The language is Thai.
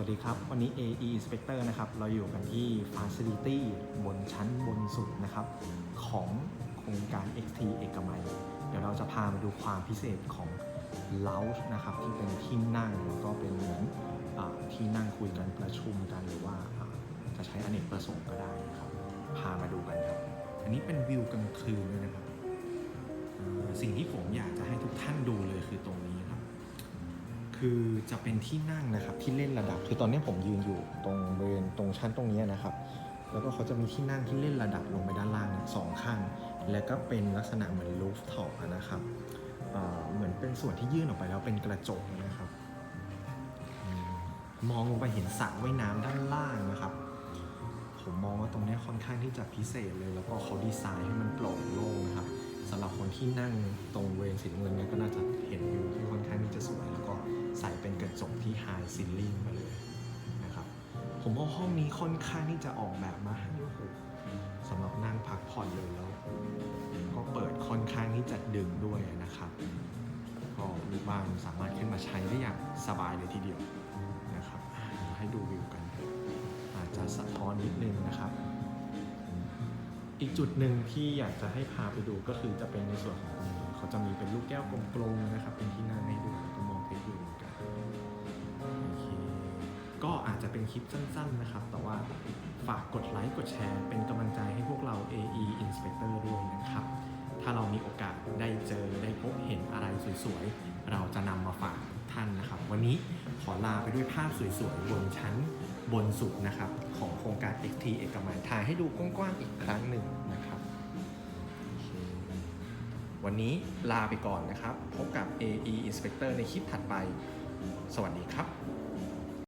วัสดีครับ วันนี้ AE Inspector นะครับ เราอยู่กันที่ Facility บนชั้นบนสุดนะครับ ของโครงการ XT เอกมัย เดี๋ยวเราจะพามาดูความพิเศษของ Lounge นะครับ ที่เป็นที่นั่ง แล้วก็เป็นเหมือนอที่นั่งคุยกันประชุมกันหรือว่าอ่าจะใช้อเนกประสงค์ก็ได้นะครับ พามาดูกันครับ อันนี้เป็นวิวกลางคืน คือจะเป็นที่นั่งนะครับที่เล่นระดับ คือตอนนี้ผมยืนอยู่ตรงบริเวณตรงชั้นตรงนี้นะครับ แล้วก็เขาจะมีที่นั่งที่เล่นระดับลงไปด้านล่างสองข้าง แล้วก็เป็นลักษณะเหมือนลูฟท็อปนะครับเเหมือนเป็นส่วนที่ยื่นออกไปแล้วเป็นกระจกนะครับ มองลงไปเห็นสระว่ายน้ำด้านล่างนะครับ ผมมองว่าตรงนี้ค่อนข้างที่จะพิเศษเลย แล้วก็เขาดีไซน์ให้มันโปร่งโล่งนะครับสำหรับคนที่นั่งตรงเวรสีน้ำเงินเนี่ยก็น่าจะเห็น ซิลลิ่งมาเลยนะครับ ผมว่าห้องนี้ค่อนข้างที่จะออกแบบมาให้โอ้โหสำหรับนั่งพักผ่อนเลยแล้ว ก็เปิดค่อนข้างที่จะดึงด้วยนะครับก็ลูกบ้านสามารถขึ้นมาใช้ได้อย่างสบายเลยทีเดียวนะครับให้ดูวิวกัน อาจจะสะท้อนนิดนึงนะครับ อีกจุดหนึ่งที่อยากจะให้พาไปดูก็คือจะเป็นในส่วนของตรงนี้เขาจะมีเป็นลูกแก้วกลมๆนะครับเป็นที่ ก็อาจจะเป็นคลิปสั้นๆนะครับ แต่ว่าฝากกดไลค์กดแชร์ เป็นกำลังใจให้พวกเรา AE Inspector ด้วยนะครับ ถ้าเรามีโอกาสได้เจอได้พบเห็นอะไรสวยๆ เราจะนำมาฝากท่านนะครับ วันนี้ขอลาไปด้วยภาพสวยๆ บนชั้นบนสุดนะครับ ของโครงการ XT เอกมัยถ่ายให้ดูกว้างๆ อีกครั้งหนึ่งนะครับวันนี้ลาไปก่อนนะครับ พบกับ AE Inspector ในคลิปถัดไป สวัสดีครับ